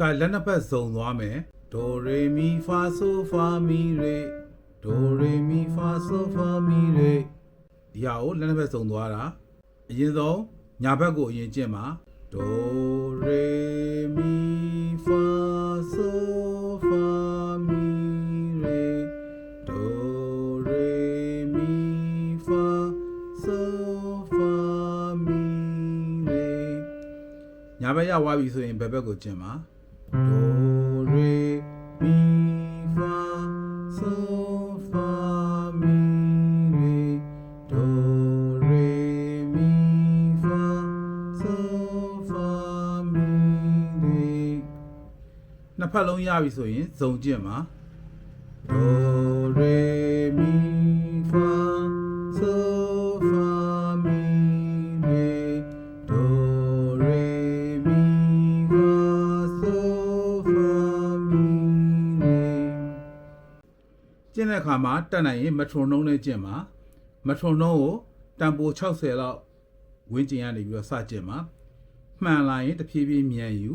ခါလက်နှစ်ဖက်စုံသွားမယ်ဒိုရေမီဖာဆိုဖာမီရေဒိုရေမီဖာဆိုဖာမီရေဒီဟာကိုလက်နှစ်ဖက်စုံသွားတာအရင်ဆုံးညာဘက်ကိုအရင်ကျင့်ပါဒိုရေမီဖာဆိုဖာမီရေဒိုရေမီဖာဆိုဖာမီရေညာဘက်ရောက်သွားပြီဆိုရင်ဘယ်ဘက်ကိုကျင့်ပါ ဒိုရေမီဖာဆိုဖာမီရေဒိုရေမီဖာဆိုဖာမီရေနှစ်ဖက်လုံးရပြီဆိုရင်ဇုံကျင့်ပါဒိုရေမီ ကျင့်တဲ့အခါမှာတက်နိုင်ရင်မထွန်နှုံးနဲ့ကျင့်ပါမထွန်နှုံးကိုတန်ပို60လောက်ဝင်းကျင်ရနေပြီးတော့စကျင့်ပါမှန်လာရင်တဖြည်းဖြည်းမြန်ယူ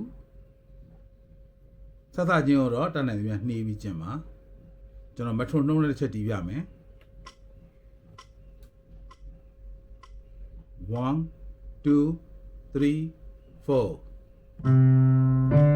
စသချင်းကိုတော့တက်နိုင်သမျှနှီးပြီးကျင့်ပါကျွန်တော်မထွန်နှုံးနဲ့တစ်ချက်တီးပြမယ်1 2 3 4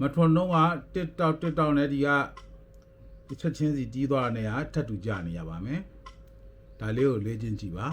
မထွန်နှုံးကတစ်တောက်တစ်တောက်နဲ့ဒီကတစ်ချက်ချင်းစီတီးသွားတဲ့နေရာထပ်တူကြနေရပါမယ်ဒါလေးကိုလေ့ကျင့်ကြည့်ပါ